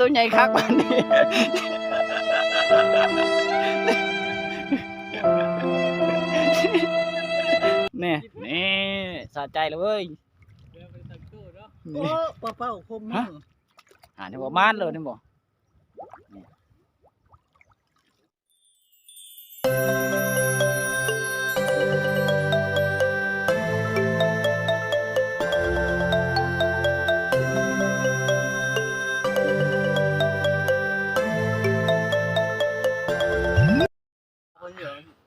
ตัวใหญ่คักมันนี่นี่นี่สะใจเลยเว้ย โอ้เป้าเป้าคมมือหานี่บ่มานเลยนี่บ่นี่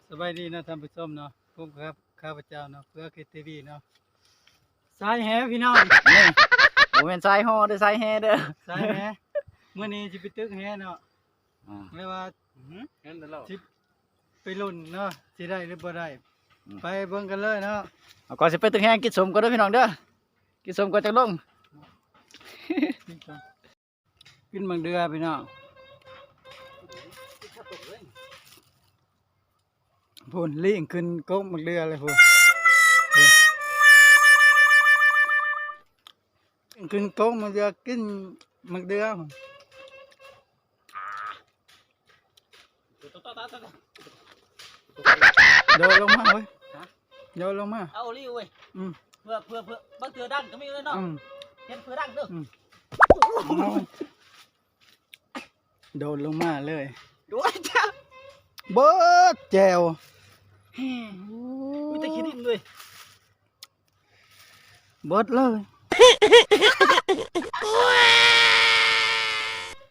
สบายดีนะท่านผู้ชมเนาะผมครับข้าพเจ้าเนาะเพื่อคิดทีวีเนาะ สายแหพี่น้องนี่บ่แม่นสายฮอเด้อสายแฮเด้อสายแหเมื่อนี้สิไปตึกแหเนาะอ่าไม่ว่าเห็นแต่เราสิไปลุ้นเนาะสิได้หรือบ่ได้อืม ไปเบิ่งกันเลยเนาะเอาก่อนสิไปตึกแฮกินสมก่อนเด้อพี่น้องเด้อกินสมก่อนจักลงกินมังเดือพี่น้องพูนลิงขึ้นกกมังเดือเลยพูน ขึ้นกกมังเดือกินมังเดือพูนโยนลงมาเว้ยโยนลงมาเอาลิวเว้ยอืมเพื่อเพื่อเพื่อบางเถื่อดังก็มีเลยเนาะอืมเห็นเพื่อดังเด้อเอาโดนลงมาเลยด้วยจ้าเบิดแจวมีแต่ขี้ดินด้วยเบิดเลย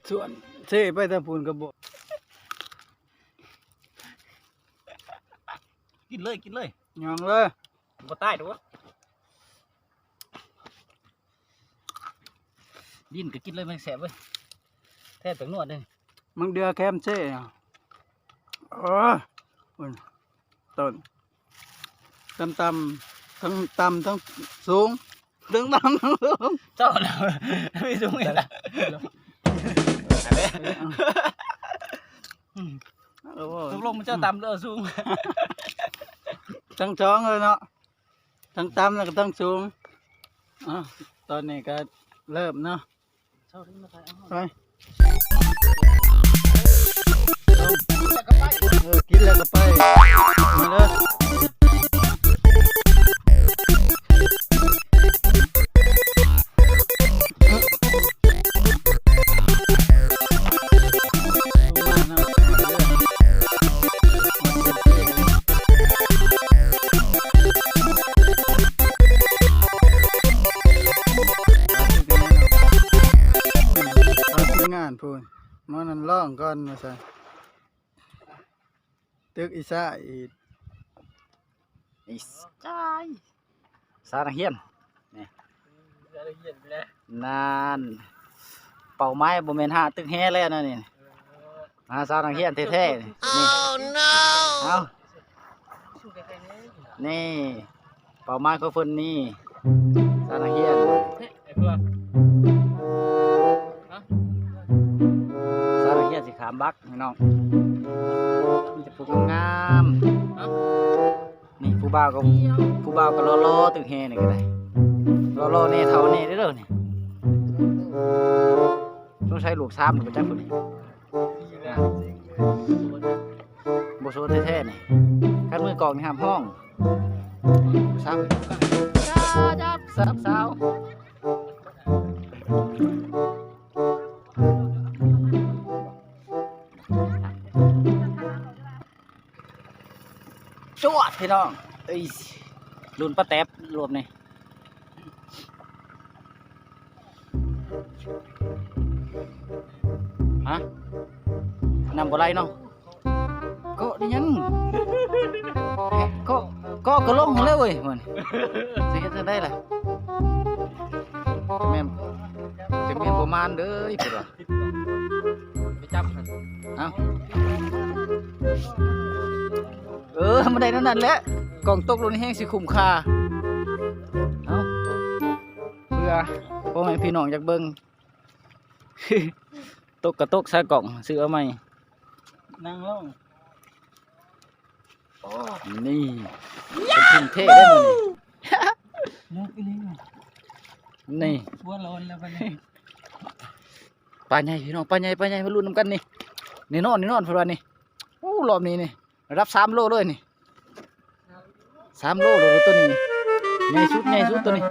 ส่วนเซ่ไปตะพูนกระบอกกินเลยกินเลยยองเลยบ่ตายดอกวะดินก็กินเลยมันแสบเว้ยแท้ตังนวดเลยมึงเดือแคมเซ่อะเอออุ่นต้นตำตำทั้งตำทั้งสูง ทั้งตำทั้งสูงเจ้าแล้วไม่รู้ไงล่ะโอ้โหตกลงมันเจ้าตำเด้อสูงทั้งสองเลยเนาะทั้งต่ำแล้วก็ทั้งสูงอะตอนนี้ก็เริ่มเนาะเจ้าที่มาถ่ายเอาไปเออกินแล้วก็ไปมาเลย ซะตึกอีสาอีกนี่ใจสารเฮียนละเอียดไปแล้วนานเป่าไม้บ่แม่นหาตึกแฮแล้วนะนี่หาสารเฮียนแท้ๆนี่นี่เอานี่เป่าไม้ของเพิ่นนี่สารเฮียนไอ้เพื่อนามบักพี่น้องมีแต่ปลูกงามนี่ผู้บ่าวก็ผู้บ่าวก็รอๆตึกแฮนี่ก็ได้รอๆเน่เท่าเนี้เด้อนี่ต้องใช้ลูกซ้ำหรือจักพุ่นนี่บ่โซแท้ๆนี่คันมือกองนี่ห้ามห้องซ้ำจ้าจ้าสาว พี่น้องเอ้ยรุ่นป้าแต๊บรวมนี่ฮะนำบ่ไรเนาะก็ได้ยังก็ก็ก็ลงแล้วเว้ยมันสิเฮ็ดจังได๋ล่ะจะแม่นจะแม่นบ่มานเด้ออีพุ่นว่ะไปจับมันเอ้า เออมันได้เท่านั้นแหละกล่องตกลงในแห้งสิคุ้มค่าเอ้าเพื่อพ่อแม่พี่น้องอยากเบิ่งตกกระตกใส่กล่องซื้อเอาใหม่นั่งลงนี่เป็นทุ่งเทได้หมดนึกอีหลีนี่นี่หัวโลนแล้วบัดนี้ปลาใหญ่พี่น้องปลาใหญ่ปลาใหญ่มาลุ้นนำกันนี่นี่นอนนี่นอนเพนว่านี่โอ้รอบนี้นี่รับสามโลเลยนี่ สามโลเลยตัวนี้นี่ใหญ่สุดใหญ่สุดตัวนี้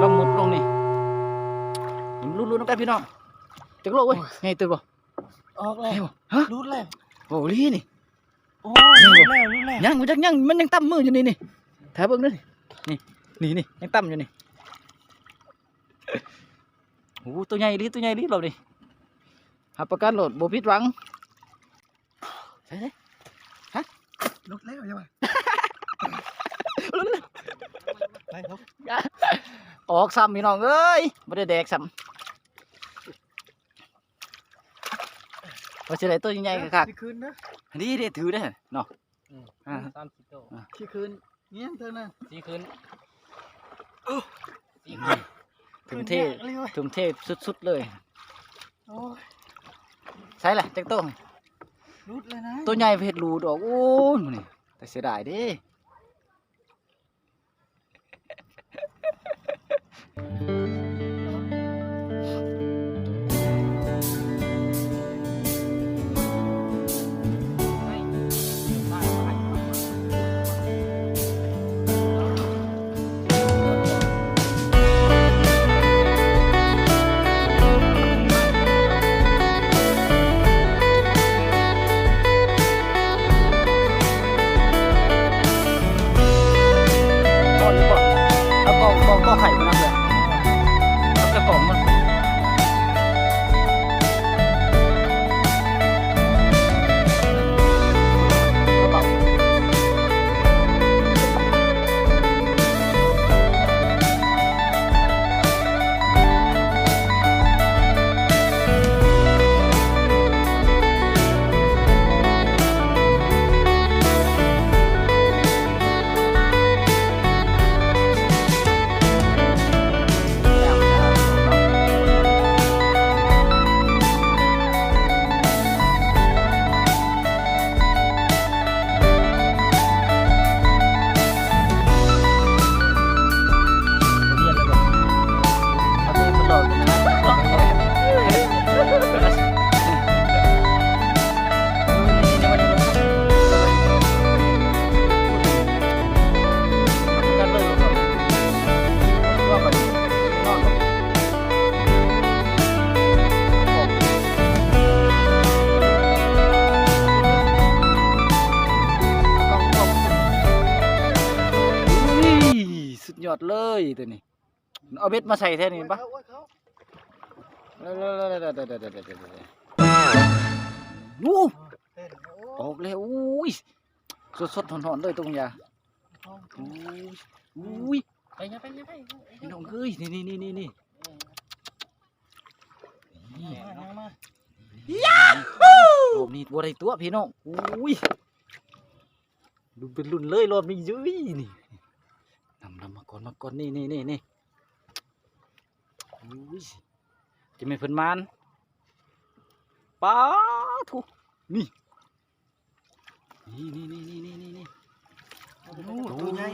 ลองหมดลงนี่ลุ้นลุ้นนำกันพี่น้องจักโลเว้ยใหญ่ตัวบ่ออกแล้วใหญ่บ่ฮะรูดแล้วโอ้ลีนี่โอ้ยรูดแล้วรูดแล้วยังมันจักยังมันยังตั้มมืออยู่นี่นี่ถ่ายเบิ่งเด้อนี่นี่นี่ยังตั้มอยู่นี่โอ้ตัวใหญ่ดิตัวใหญ่ดิเราดิหับประกันโหลดบ่ผิดหวังใช่ใช่รูดแล้วใช่ไหม ไปครับ ออกซ้ำพี่น้องเอ้ยบ่ได้แดกซ้ำว่าสิได้ตัวใหญ่ๆคักที่คืนนะๆอันนี้ได้ถือได้อเนาะอ่าสามสิบโตที่คืนเงี้ยเท่านั้นสี่คืนสี่ถึงเทคืนแยกเลยเว้ยถึงเทสุดๆเลยโอ้ยใช่แหละจักตัวรูดเลยนะตัวใหญ่เพชรรูดออกโอ้ยมื้อนี่แต่เสียดายเด้ 过海。 ยอดเลยตัวนี้เอาเบ็ดมาใส่แท่นี้ปะเอาไว้เขาวู้ออกเลยอุ้ยสดสดๆหอนเลยตรงยาอุ้ยไปยังไปยังไปน้องเอ้ยนี่นี่นี่นี่นี่นี่มานั่งมารอบนี้บัวได้ตัวพี่น้องอุ้ยดูเป็นรุ่นเลยรอบนี้ยุ้ยนี่ มาก่อนมาก่อนนี่นี่นี่นี่อุ้ยจะไม่เพิ่นมานป้าทุนี่นี่นี่นี่นี่นี่นี่นี่โอ้ตัวใหญ่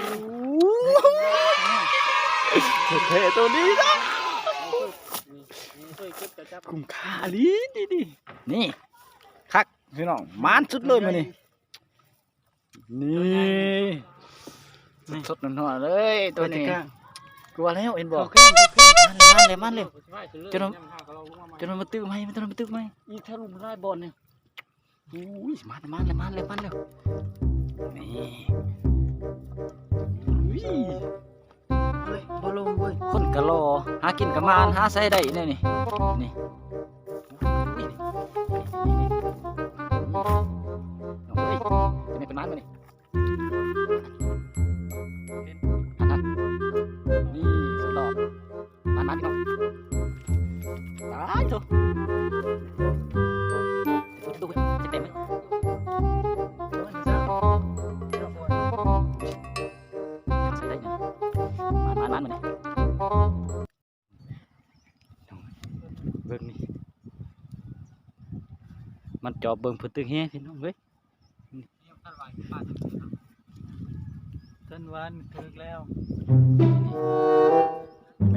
เท่ๆตัวนี้นะช่วยเก็บกระจับคุ้มค่าลีนี่นี่นี่คักพี่น้องมานสุดเลยมานี่นี่ สดๆหน่อยๆเลยตัวนี้ข้างกลัวแล้วเอ็นบอเอากข้างเอาข้างมันเลยมันเลยมันเลยจนจนจนมันมาตื้อไหมมันจนมันมาตื้อไหมอีทะลุได้บอลเนี่ยอุ้ยมันมันเลยมันเลยมันเลยนี่อุ้ยเฮ้ยบ่ลงเว้ยคนกะรอหากินกับมานหาใส่ได้เนี่ยนี่นี่ mắt rồi đó, thôi. Mặt vâng trò bơm phần tương he thì nó mới thân văn thực leo.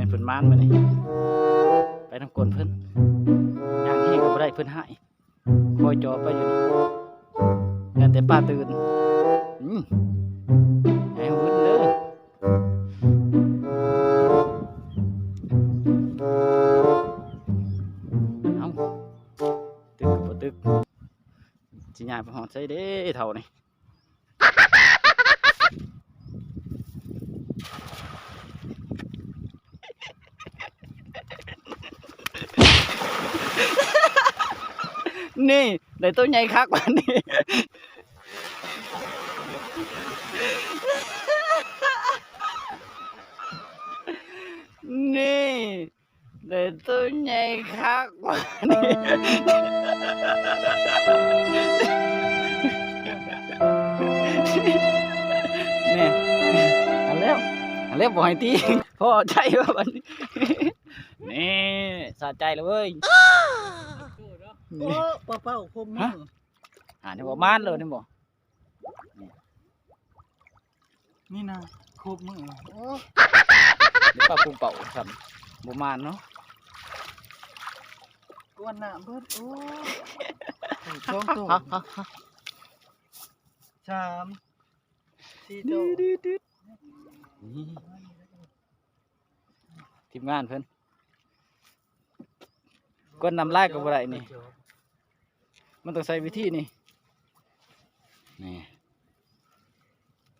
เต็มไหมใส่ได้เนี่ยมันมานี่เบิ่งนี่จอบเบิ่งเพิ่นตึกแฮพี่น้องเว้ยต้นหวานถึกแล้วแม่นเพิ่นมานมานี่ไปนำกลนเพิ่นย่างแห้งก็บ่ได้เพิ่นหายคอยจอไปอยู่นี่ยันแต่ป้าตื่นอืมให้หุ่นเด้อเอาตึกก็บ่ตึกสิย้ายไปฮอดไสเด้เท่านี่ นี่ได้ตัวใหญ่คักว่านี้นี่ได้ตัวใหญ่คักว่านี้นี่อันแล้วอันแล้วบ่ให้ตีพอใจว่าบันี้นี่สะใจเลยเว้ย โอ้ป้าเป้าคมมืฮะออ่านนี่บ่มานเลยนี่บ่นี่นะครบมือโอ้หรือปลาปูเป่าครับบ่มานเนาะกวนหน้าเบิดโอ้สองตัวฮะฮะฮะสามสี่ตัว นี่ทีมงานเพิ่น ก้นนำลายก็บ่ได้นี่ มันต้องใช้วิธีนี่ นี่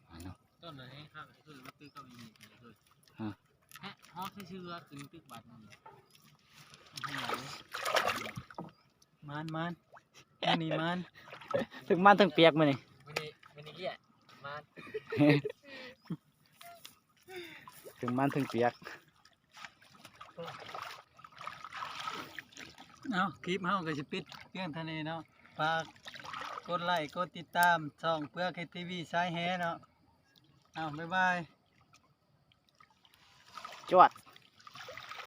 อ่าเนาะต้นไหนข้างคือมันตึกก็มีเลยฮะแฮะฮอกชื่อว่าตึงตึกบัตรนั่นมานมานอันนี่มานถึงมันถึงเปียกมานี่วันนี้วันนี้เกี้ยมาถึงมันถึงเปียก เอาคลิปเฮาก็สิปิดเพียงเท่านี้เนาะฝากกดไลค์กดติดตามช่องเพื่อเคทีวีสายแฮเนาะเอาบ๊ายบาย จวด